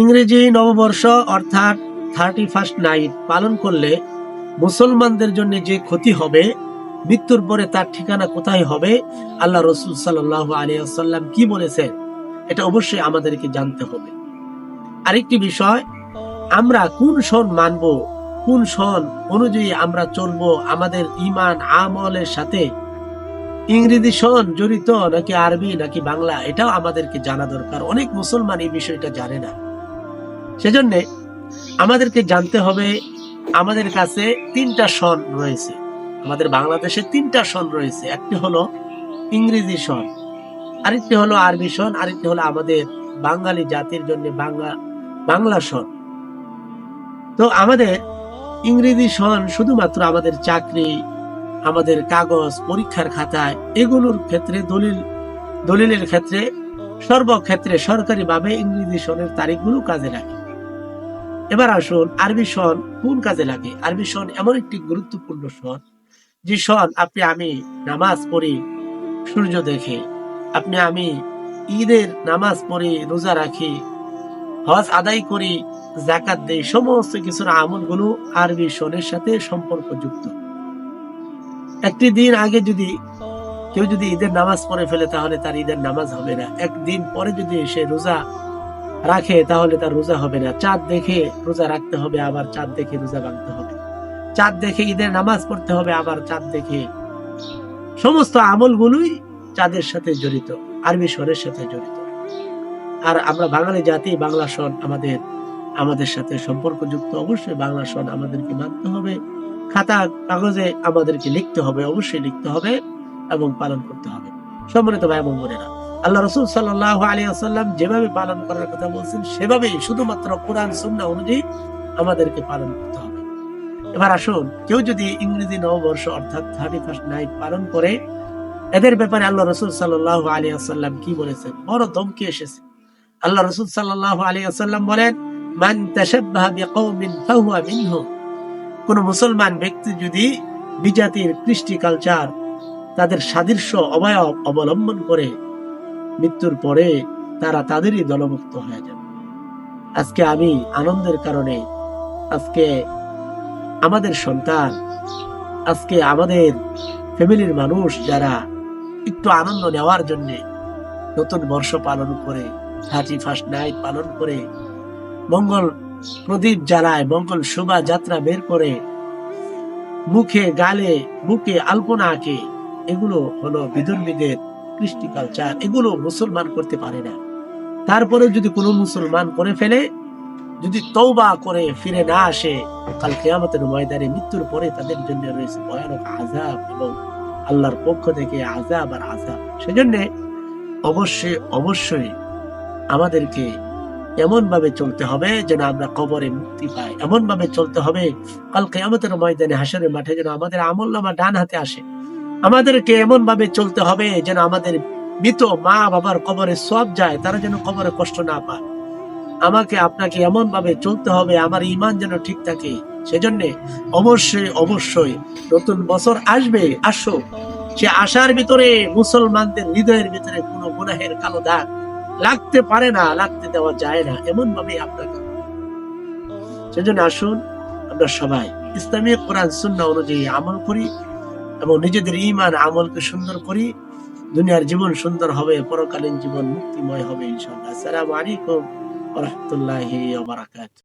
ইংরেজি নববর্ষ অর্থাৎ থার্টি ফার্স্ট নাইট পালন করলে মুসলমানদের জন্য যে ক্ষতি হবে, মৃত্যুর পরে তার ঠিকানা কোথায় হবে, আল্লাহ রসুল সাল্লাহ আলিয়াল্লাম কি বলেছেন, এটা অবশ্যই আমাদেরকে জানতে হবে। আরেকটি বিষয়, আমরা কোন সন মানব, কোন সন অনুযায়ী আমরা চলবো, আমাদের ইমান আমলের সাথে ইংরেজি সন জড়িত নাকি আরবি নাকি বাংলা, এটাও আমাদেরকে জানা দরকার। অনেক মুসলমান এই বিষয়টা জানে না। সেজন্য আমাদেরকে জানতে হবে, আমাদের কাছে তিনটা সন রয়েছে। আমাদের বাংলাদেশে তিনটা সন রয়েছে। একটি হলো ইংরেজি সন আরেকটি হলো আরবি সন আরেকটি হলো আমাদের বাঙালি জাতির জন্য বাংলা বাংলা সন তো আমাদের ইংরেজি সন শুধুমাত্র আমাদের চাকরি, আমাদের কাগজ, পরীক্ষার খাতায়, এগুলোর ক্ষেত্রে দলিল, দলিলের ক্ষেত্রে সর্বক্ষেত্রে সরকারিভাবে ইংরেজি সনের তারিখগুলো কাজে লাগে। এবার আসুন, আরবি সন কোন কাজে লাগে? আরবি সন এমন একটি গুরুত্বপূর্ণ সন যে সন আপনি আমি নামাজ পড়ি, সূর্য দেখে, আপনি আমি ঈদের নামাজ পড়ি, রোজা রাখি, হজ আদায় করি জাকাত দেই, সমস্ত কিছুর আমলগুলো আরবি সনের সাথে সম্পর্কযুক্ত। একটি দিন আগে যদি কেউ যদি ঈদের নামাজ পড়ে ফেলে, তাহলে তার ঈদের নামাজ হবে না। একদিন পরে যদি সে রোজা রাখে, তাহলে তার রোজা হবে না। চাঁদ দেখে রোজা রাখতে হবে, আবার চাঁদ দেখে রোজা ভাঙতে হবে। চাঁদ দেখে ঈদের নামাজ পড়তে হবে, আবার চাঁদ দেখে। সমস্ত আমলগুলোই চাঁদের সাথে জড়িত, আরবি স্বরের সাথে জড়িত। আর আমরা বাঙালি জাতি, বাংলা সন আমাদের আমাদের সাথে সম্পর্কযুক্ত, অবশ্যই বাংলা সন আমাদেরকে মানতে হবে। খাতা, কাগজে আমাদেরকে লিখতে হবে, অবশ্যই লিখতে হবে এবং পালন করতে হবে। সম্মানিত ভাই এবং বোনেরা আল্লাহ রসুল সাল্লাহ আলী আসাল্লাম যেভাবে পালন করার কথা বলছেন, সেভাবেই শুধুমাত্র কোরআন সুন্না অনুযায়ী আমাদেরকে পালন করতে হবে। এবার আসুন, কেউ যদি ইংরেজি নববর্ষ অর্থাৎ থার্টি ফার্স্ট নাইট পালন করে, এদের ব্যাপারে আল্লাহ রসুল সাল্লাহ আলী আসাল্লাম কি বলেছেন? বড় ধমকি এসেছে। আল্লাহ রসুল সাল্লাহ আলী আসাল্লাম বলেন, মান কোন মুসলমান ব্যক্তি যদি বিজাতির কৃষ্টি কালচার তাদের সাদৃশ্য, অবয়ব অবলম্বন করে মৃত্যুর পরে তারা তাদেরই দলমুক্ত হয়ে যাবে। আজকে আমি আনন্দের কারণে, আজকে আমাদের সন্তান, আজকে আমাদের ফ্যামিলির মানুষ যারা একটু আনন্দ নেওয়ার জন্য নতুন বর্ষ পালন করে থার্টি ফার্স্ট নাইট পালন করে, মঙ্গল প্রদীপ জ্বালায়, মঙ্গল শোভাযাত্রা বের করে, মুখে গালে বুকে আলপনা আঁকে, এগুলো হলো বিধর্মীদের কৃষ্টি কালচার এগুলো মুসলমান করতে পারে না। তারপরে যদি কোনো মুসলমান করে ফেলে, যদি তৌবা করে ফিরে না আসে, কাল কেয়ামতের ময়দানে মৃত্যুর পরে তাদের জন্য রয়েছে ভয়ানক আজাব এবং আল্লাহর পক্ষ থেকে আজাব আর আজাব সেজন্য অবশ্যই অবশ্যই আমাদেরকে এমন ভাবে চলতে হবে যেন আমরা কবরে মুক্তি পাই। এমন ভাবে চলতে হবে, কাল কেয়ামতের ময়দানে হাসরের মাঠে যেন আমাদের আমল নামা ডান হাতে আসে। আমাদেরকে এমন ভাবে চলতে হবে যেন আমাদের মৃত মা বাবার কবরে সব যায়, তারা যেন কবরে কষ্ট না পায়। আমাকে আপনাকে এমন ভাবে চলতে হবে, আমার ইমান যেন ঠিক থাকে। সেজন্য অবশ্যই অবশ্যই নতুন বছর আসবে, আসো। সে আশার ভিতরে, মুসলমানদের হৃদয়ের ভিতরে কোনো গুনাহের কালো দাগ লাগতে পারে না, লাগতে দেওয়া যায় না এমন ভাবে আপনাকে। সেজন্য আসুন, আমরা সবাই ইসলামী কোরআন সুন্না অনুযায়ী আমল করি। এবং নিজেদের ইমান আমলকে সুন্দর করি, দুনিয়ার জীবন সুন্দর হবে, পরকালীন জীবন মুক্তিময় হবে ইনশাআল্লাহ। আসসালামু আলাইকুম রাহমাতুল্লাহি